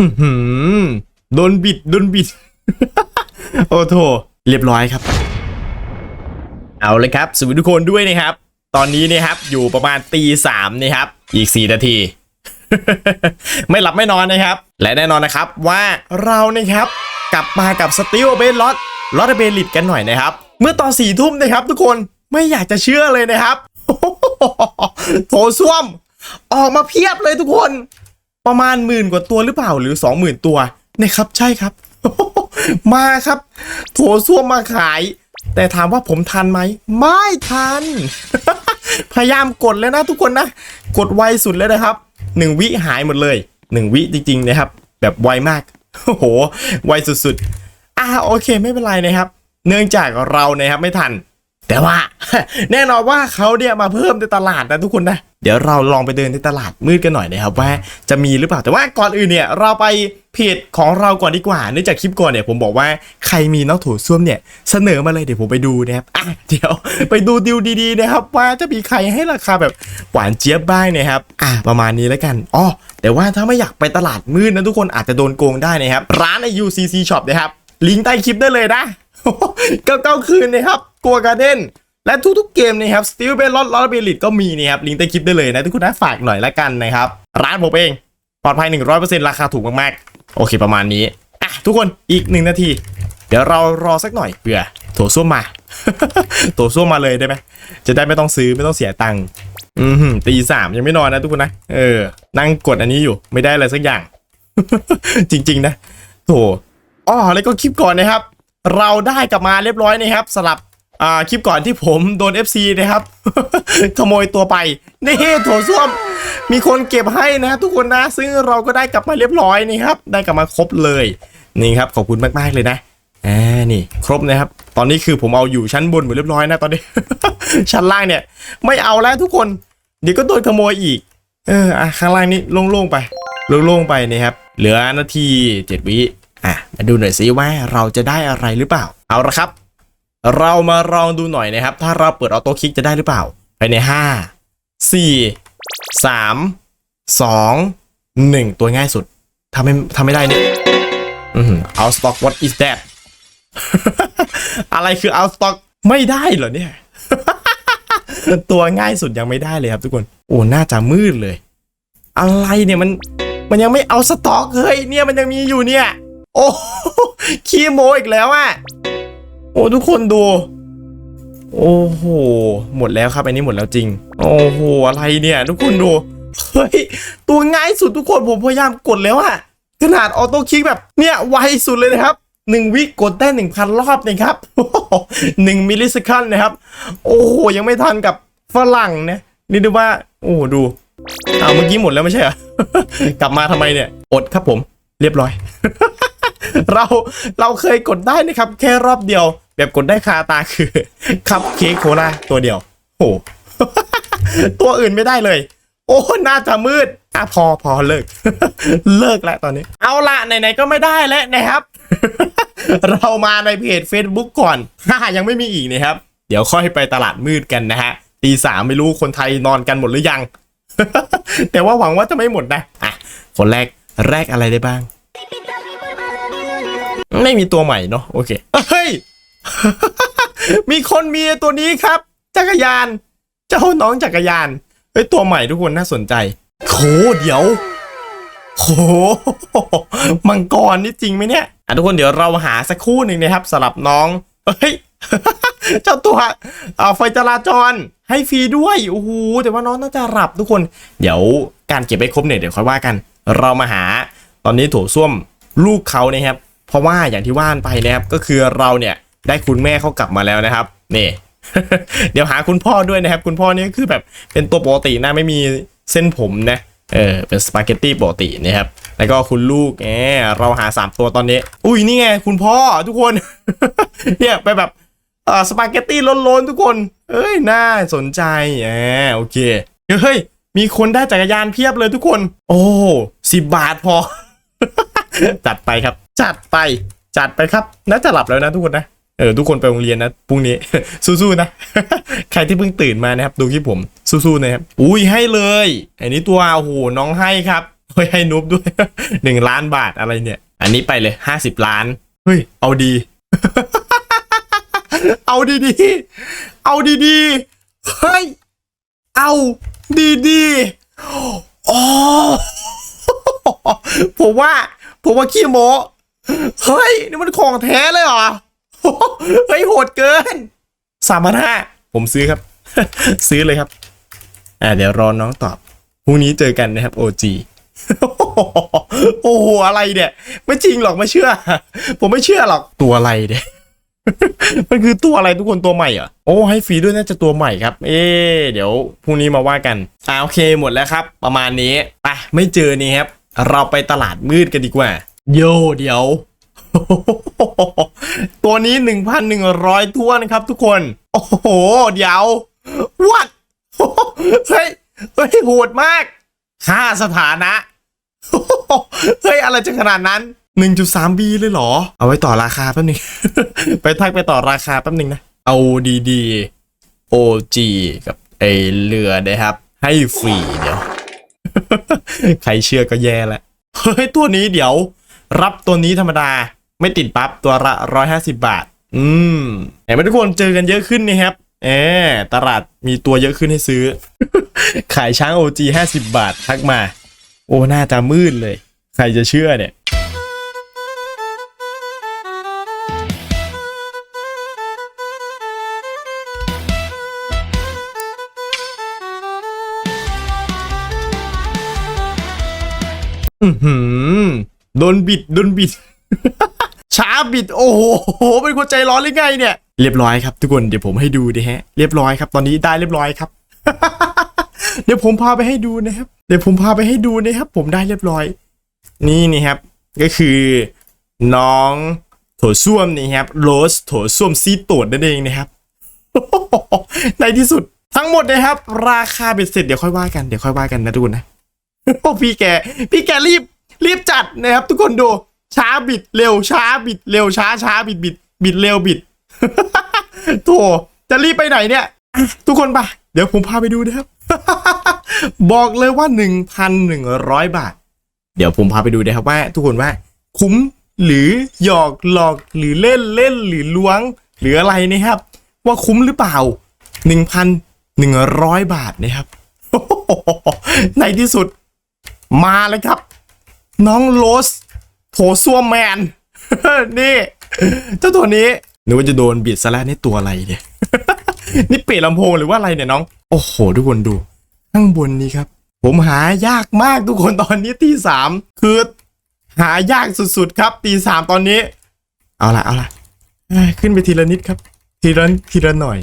อือหือโดนบิดโดนบิด โอ้โถเรียบร้อยครับ เอาเลยครับสวัสดีทุกคนด้วยนะครับ ตอนนี้นี่ครับอยู่ประมาณตีสามนะครับ อีกสี่นาที ไม่หลับไม่นอนนะครับ และแน่นอนนะครับว่าเรานะครับ กลับมากับสติลเบนลอตลอตเบลิตกันหน่อยนะครับ เมื่อตอนสี่ทุ่มนะครับ ทุกคนไม่อยากจะเชื่อเลยนะครับโถส้วม ออกมาเพียบเลยทุกคน ประมาณหมื่นกว่าตัวหรือเปล่าหรือสองหมื่นตัวนะครับใช่ครับ มาครับ โถส้วมมาขาย แต่ถามว่าผมทันไหม ไม่ทัน พยายามกดเลยนะทุกคนนะ กดไวสุดเลยนะครับหนึ่งวิหายหมดเลยหนึ่งวิจริงๆนะครับ แบบไวมากโอ้โหไวสุดๆ อ่าโอเคไม่เป็นไรนะครับ เนื่องจากเรานะครับไม่ทัน แต่ว่า แน่นอนว่าเขาเนี่ยมาเพิ่มในตลาดนะทุกคนนะ เดี๋ยวเราลองไปเดินในตลาดมืดกันหน่อยนะครับว่าจะมีหรือเปล่าแต่ว่าก่อนอื่นเนี่ยเราไปเพจของเราก่อนดีกว่าเนื่องจากคลิปก่อนเนี่ยผมบอกว่าใครมีน้องถูส้วมเนี่ยเสนอมาเลยเดี๋ยวผมไปดูนะครับอะเดี๋ยวไปดูดิวดีๆนะครับว่าจะมีใครให้ราคาแบบหวานเจี๊ยบบ้างนะครับอะประมาณนี้แล้วกันอ๋อแต่ว่าถ้าไม่อยากไปตลาดมืดนะทุกคนอาจจะโดนโกงได้นะครับร้านใน UCC Shop นะครับลิงก์ใต้คลิปได้เลยนะเก้าเก้าคืนนะครับกลัวการ์เด้น และทุกๆเกมนะครับ Steel b a l l o t l o t t e r y ก็มีนะครับลิงก์ใต้คลิปได้เลยนะทุกคนนะฝากหน่อยละกันนะครับ ร้านผมเองปลอดภัย 100%ราคาถูกมากๆ โอเคประมาณนี้อะทุกคนอีกหนึ่งนาที เดี๋ยวเรารอสักหน่อยเผื่อโถส้วมมา โถส้วมมาเลยได้ไหมจะได้ไม่ต้องซื้อไม่ต้องเสียตังค์อืมหืมตีสามยังไม่นอนนะทุกคนนะเออ นั่งกดอันนี้อยู่ไม่ได้อะไรสักอย่าง จริง ๆ นะโถอ๋อแล้วก็คลิปก่อนนะครับ เราได้กลับมาเรียบร้อยนะครับสลับ อ่าคลิปก่อนที่ผมโดน FC นะครับ ขโมยตัวไปนี่โถส้วมมีคนเก็บให้นะ ทุกคนนะซึ่งเราก็ได้กลับมาเรียบร้อยนี่ครับ ได้กลับมาครบเลยนี่ครับขอบคุณมากๆเลยนะอ่านี่ครบนะครับ ตอนนี้คือผมเอาอยู่ชั้นบนหมดเรียบร้อยนะตอนนี้ ชั้นล่างเนี่ย ไม่เอาแล้วทุกคนเดี๋ยวก็โดนขโมยอีก เอออะข้างล่างนี้โล่งๆไปโล่งๆไปนะครับ เหลือนาทีเจ็ดวิอะมาดูหน่อยซิว่าเราจะได้อะไรหรือเปล่า เอาละครับ เรามาลองดูหน่อยนะครับ ถ้าเราเปิดออโต้คลิกจะได้หรือเปล่าภายในห้าสี่สามสองหนึ่งตัวง่ายสุดทำไม่ทำไม่ได้เนี่ยอืมเอาสต็อก what is that อะไรคือเอาสต็อกไม่ได้เหรอเนี่ย ตัวง่ายสุดยังไม่ได้เลยครับทุกคน โอ้หน่าจะมืดเลย อะไรเนี่ยมันมันยังไม่เอาสต็อกเฮ้ยเนี่ยมันยังมีอยู่เนี่ย โอ้ขี้โมอีกแล้วอะ โอ้ทุกคนดู โอ้โห หมดแล้วครับอันนี้หมดแล้วจริง โอ้โห อะไรเนี่ย ทุกคนดู เฮ้ย ตัวง่ายสุดทุกคนผมพยายามกดแล้วอะขนาดออโต้คลิกแบบเนี่ยไวสุดเลยนะครับหนึ่งวิกดได้หนึ่งพันรอบนะครับหนึ่งมิลลิสคันนะครับ โอ้โห ยังไม่ทันกับฝรั่งนะนี่ดูว่า โอ้ดูเอาวเมื่อกี้หมดแล้วไม่ใช่เหรอกลับมาทำไมเนี่ย อดครับผม เรียบร้อย เราเราเคยกดได้นะครับ แค่รอบเดียว แบบกดได้คาตาคือคัพเค้กโคลาตัวเดียวโอ้ตัวอื่นไม่ได้เลย โอ้น่าจะมืดอะพอพอเลิก เลิกแล้วตอนนี้ เอาละไหนๆก็ไม่ได้แล้วนะครับ เรามาในเพจ Facebook ก่อนถ้ายังไม่มีอีกนะครับ เดี๋ยวค่อยไปตลาดมืดกันนะฮะตีสามไม่รู้คนไทยนอนกันหมดหรือยัง แต่ว่าหวังว่าจะไม่หมดนะอะคนแรกแรกอะไรได้บ้าง ไม่มีตัวใหม่เนาะโอเคเฮ้ย มีคนมีตัวนี้ครับ จักรยาน เจ้าน้องจักรยานเฮ้ยตัวใหม่ทุกคนน่าสนใจโหเดี๋ยวโหมังกรนี่จริงไหมเนี่ยอะทุกคนเดี๋ยวเราหาสักคู่หนึ่งนะครับสำหรับน้องเฮ้ยเจ้าตัวเอาไฟจราจรให้ฟรีด้วยโอ้โหแต่ว่าน้องน่าจะหลับทุกคน เดี๋ยวการเก็บไปครบเนี่ยเดี๋ยวค่อยว่ากัน เรามาหาตอนนี้โถส้วมลูกเขานะครับเพราะว่าอย่างที่ว่านไปนะครับก็คือเราเนี่ย ได้คุณแม่เขากลับมาแล้วนะครับนี่ เดี๋ยวหาคุณพ่อด้วยนะครับ คุณพ่อนี่ก็คือแบบเป็นตัวปกตินะไม่มีเส้นผมนะเออเป็นสปาเกตตี้ปกตินะครับ แล้วก็คุณลูกแอบเราหา 3 ตัวตอนนี้ อุ้ยนี่ไงคุณพ่อทุกคน เนี่ยไปแบบเออสปาเกตตี้ล้นๆทุกคน เอ้ยน่าสนใจแอบโอเค เฮ้ย มีคนได้จักรยานเพียบเลยทุกคน โอ้สิบบาทพอ จัดไปครับ จัดไป จัดไปครับน่าจะหลับแล้วนะทุกคนนะ เออทุกคนไปโรงเรียนนะพรุ่งนี้ สู้ๆนะ ใครที่เพิ่งตื่นมานะครับ ดูคลิปผมสู้ๆนะครับอุ้ยให้เลย อันนี้ตัวโอ้โหน้องให้ครับเฮ้ยให้นุบด้วยหนึ่งล้านบาทอะไรเนี่ย อันนี้ไปเลยห้าสิบล้านเฮ้ยเอาดี เอาดีดีๆเอาดีดีๆเฮ้ยเอาดีดีๆอ๋อผมว่าผมว่าขี้โมเฮ้ยนี่มันของแท้เลยเหรอ เฮ้ยโหดเกินสามพันห้าผมซื้อครับ ซื้อเลยครับ อ่าเดี๋ยวรอน้องตอบพรุ่งนี้เจอกันนะครับ OG โอ้โหอะไรเนี่ย ไม่จริงหรอกไม่เชื่อ ผมไม่เชื่อหรอกตัวอะไรเนี่ยมันคือตัวอะไรทุกคนตัวใหม่เหรอโอ้ให้ฟรีด้วยน่าจะตัวใหม่ครับ เอ๊ะเดี๋ยวพรุ่งนี้มาว่ากันอ่าโอเคหมดแล้วครับ ประมาณนี้ไปไม่เจอนี่ครับ เราไปตลาดมืดกันดีกว่า โยเดี๋ยว ตัวนี้1,100ทั่วนะครับทุกคน โอ้โห เดี๋ยววัดเฮ้ยเฮ้ยโหดมากค่าสถานะเฮ้ย อะไรจะขนาดนั้น 1.3 B เลยเหรอ เอาไว้ต่อราคาแป๊บนึง ไปทักไปต่อราคาแป๊บนึงนะ เอาดีๆ OG กับไอเรือนะครับ ให้ฟรีเดี๋ยว ใครเชื่อก็แย่แล้วเฮ้ย ตัวนี้เดี๋ยว รับตัวนี้ธรรมดา ไม่ติดปั๊บตัวละร้อยห้าสิบาท อืมเห็นไหมทุกคนเจอกันเยอะขึ้นนี่ครับเออตลาดมีตัวเยอะขึ้นให้ซื้อ ขายช้าง OG ห้าสิบบาททักมา โอ้หน้าตามืดเลย ใครจะเชื่อเนี่ย อือหือ โดนบิด โดนบิด ช้าบิดโอ้โหเป็นคนใจร้อนหรือไงเนี่ย เรียบร้อยครับทุกคนเดี๋ยวผมให้ดูดิฮะ เรียบร้อยครับ ตอนนี้ได้เรียบร้อยครับ เดี๋ยวผมพาไปให้ดูนะครับ เดี๋ยวผมพาไปให้ดูนะครับ ผมได้เรียบร้อย นี่นี่ครับ ก็คือน้องโถส้วมนี่ครับโรสโถส้วมซีโตดนั่นเองนะครับในที่สุดทั้งหมดนะครับ ราคาเบ็ดเสร็จเดี๋ยวค่อยว่ากันเดี๋ยวค่อยว่ากันนะทุกคนนะโอ้พี่แก พี่แกรีบรีบจัดนะครับ ทุกคนดู ช้าบิดเร็วช้าบิดเร็วช้าช้าบิดบิดบิดเร็วบิดโถจะรีบไปไหนเนี่ย ทุกคนปะเดี๋ยวผมพาไปดูนะครับ บอกเลยว่า 1,100 บาท เดี๋ยวผมพาไปดูนะครับว่า ทุกคนว่า คุ้มหรือหยอกหลอกหรือเล่นเล่นหรือล้วง หรืออะไรนะครับ ว่าคุ้มหรือเปล่า 1,100 บาทนะครับในที่สุด มาเลยครับ น้องโรส โถส้วมแมน นี่ เจ้าตัวนี้นึกว่าจะโดนบิดซะแล้วนี่ตัวอะไรเนี่ย นี่เปรตลำโพงหรือว่าอะไรเนี่ยน้อง โอ้โห ทุกคนดู ข้างบนนี้ครับ ผมหายากมากทุกคนตอนนี้ตีสามคือหายากสุดๆครับตีสามตอนนี้ เอาละเอาละขึ้นไปทีละนิดครับ ทีละทีละหน่อย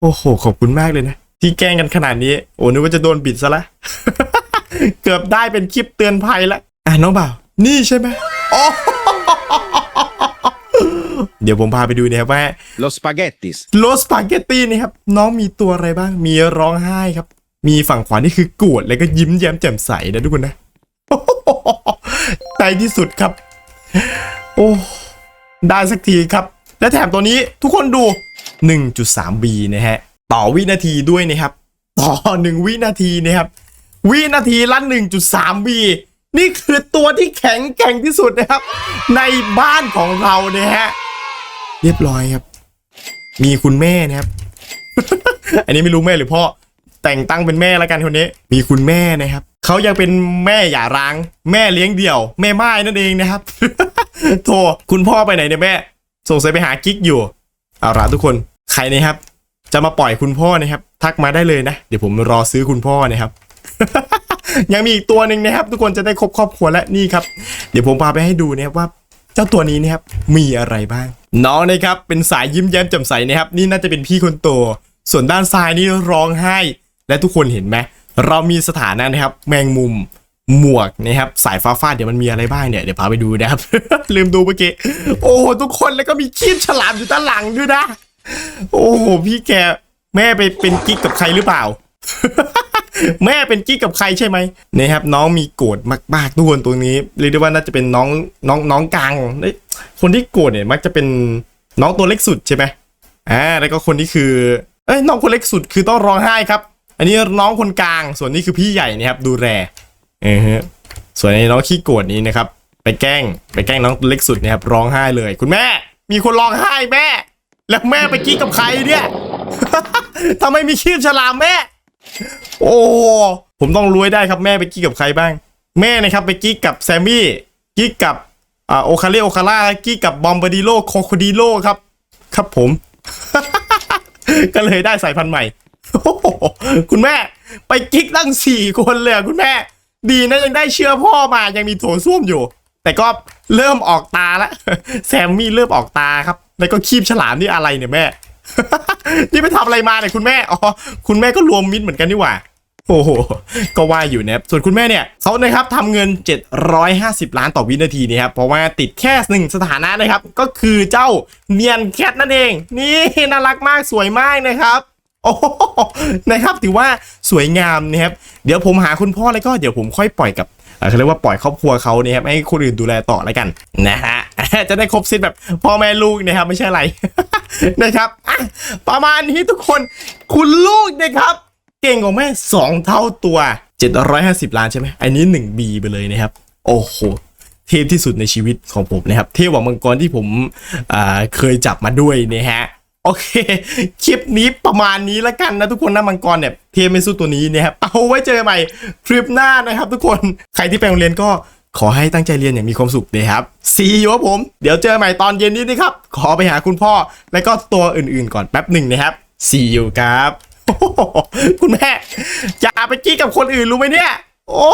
โอ้โห ขอบคุณมากเลยนะ ที่แกล้งกันขนาดนี้ โอ้นึกว่าจะโดนบิดซะละเกือบได้เป็นคลิปเตือนภัยแล้วอะน้องบ่าว นี่ใช่ไหมโอ้เดี๋ยวผมพาไปดูนะครับว่า Los spaghettis. โรสปาเกตตี้นี่ครับน้องมีตัวอะไรบ้าง มีร้องไห้ครับ มีฝั่งขวานี่คือโกรธแล้วก็ยิ้มแย้มแจ่มใสนะทุกคนนะในที่สุดครับ โอ้ได้สักทีครับ และแถมตัวนี้ทุกคนดู 1.3B นะฮะ ต่อวินาทีด้วยนะครับ ต่อ 1 วินาทีนะครับ วินาทีละ 1.3B นี่คือตัวที่แข็งแกร่งที่สุดนะครับ ในบ้านของเราเนี่ยฮะเรียบร้อยครับ มีคุณแม่นะครับ อันนี้ไม่รู้แม่หรือพ่อแต่งตั้งเป็นแม่แล้วกันคนนี้ มีคุณแม่นะครับเขายังเป็นแม่หย่าร้าง แม่เลี้ยงเดี่ยว แม่ไม้นั่นเองนะครับโทรคุณพ่อไปไหนเนี่ยแม่สงสัยไปหากิ๊กอยู่เอาละทุกคนใครนะครับ จะมาปล่อยคุณพ่อนะครับ ทักมาได้เลยนะ เดี๋ยวผมรอซื้อคุณพ่อนะครับ ยังมีอีกตัวหนึ่งนะครับ ทุกคนจะได้ครบครอบครัวและนี่ครับ เดี๋ยวผมพาไปให้ดูนะครับว่าเจ้าตัวนี้นะครับมีอะไรบ้าง น้องนะครับเป็นสายยิ้มแย้มแจ่มใสนะครับ นี่น่าจะเป็นพี่คนโตส่วนด้านซ้ายนี่ร้องไห้ และทุกคนเห็นไหมเรามีสถานะนะครับ แมงมุมหมวกนะครับสายฟ้าฟาดเดี๋ยวมันมีอะไรบ้างเนี่ยเดี๋ยวพาไปดูนะครับ ลืมดูเมื่อกี้โอ้โหทุกคนแล้วก็มีคีบฉลามอยู่ด้านหลังด้วยนะ โอ้โหพี่แกแม่ไปเป็นกิ๊กกับใครหรือเปล่า แม่เป็นกิ๊กกับใครใช่ไหมนะครับ น้องมีโกรธมากๆทุกคนตัวนี้เรียกได้ว่าน่าจะเป็นน้องน้องน้องกลางคนที่โกรธเนี่ยมักจะเป็นน้องตัวเล็กสุดใช่ไหมอ่าแล้วก็คนที่คือเอ้ยน้องคนเล็กสุดคือต้องร้องไห้ครับ อันนี้น้องคนกลางส่วนนี้คือพี่ใหญ่นะครับดูแลเออฮะส่วนไอ้น้องขี้โกรธนี้นะครับ ไปแกล้ง ไปแกล้งน้องเล็กสุดนะครับร้องไห้เลย คุณแม่ มีคนร้องไห้แม่ แล้วแม่ไปกี้กับใครเนี่ยทำไมมีคีบฉลามแม่ โอ้ ผมต้องรู้ได้ครับแม่ไปกี้กับใครบ้าง แม่นะครับไปกี้กับแซมมี่กี้กับอ่าโอคาเรโอคาร่ากี้กับบอมบาดิโลโคโคดิโลครับ ครับผม ก็เลยได้สายพันธุ์ใหม่ คุณแม่ ไปกิ๊กตั้งสี่คนเลยคุณแม่ ดีนะยังได้เชื้อพ่อมายังมีโถส้วมอยู่ แต่ก็เริ่มออกตาแล้วแซมมี่เริ่มออกตาครับ แล้วก็คีบฉลามนี่อะไรเนี่ยแม่ นี่ไปทำอะไรมาเนี่ยคุณแม่ อ๋อ คุณแม่ก็รวมมิตรเหมือนกันนี่หว่า โอ้โห ก็ว่าอยู่นะครับ ส่วนคุณแม่เนี่ยเขานะครับทำเงิน 750 ล้านต่อวินาทีนี่ครับ เพราะว่าติดแค่หนึ่งสถานะนะครับ ก็คือเจ้าเนียนแคทนั่นเอง นี่น่ารักมากสวยมากนะครับโอ้โหนะครับ ถือว่าสวยงามนะครับ เดี๋ยวผมหาคุณพ่อแล้วก็เดี๋ยวผมค่อยปล่อยกับเขาเรียกว่าปล่อยครอบครัวเขาเนี่ยครับให้คนอื่นดูแลต่อแล้วกันนะฮะจะได้ครบเซตแบบพ่อแม่ลูกนะครับไม่ใช่อะไร นะครับอะประมาณนี้ทุกคนคุณลูกนะครับ เก่งกว่าแม่สองเท่าตัว 750 ล้านใช่ไหมอันนี้ 1B ไปเลยนะครับ โอ้โหเทพที่สุดในชีวิตของผมนะครับ เทพกว่ามังกรที่ผมเคยจับมาด้วยนะฮะโอเค คลิปนี้ประมาณนี้แล้วกันนะทุกคนนะมังกรเนี่ยเทพไม่สู้ตัวนี้นะครับเอาไว้เจอใหม่คลิปหน้านะครับ ทุกคนใครที่ไปโรงเรียนก็ ขอให้ตั้งใจเรียนอย่างมีความสุขนะครับซีอยู่ผม เดี๋ยวเจอใหม่ตอนเย็นนี้นะครับ ขอไปหาคุณพ่อ และก็ตัวอื่นๆก่อนแป๊บหนึ่งนะครับซีอยู่ครับ คุณแม่อย่าไปกี้กับคนอื่นรู้ไหมเนี่ย โอ้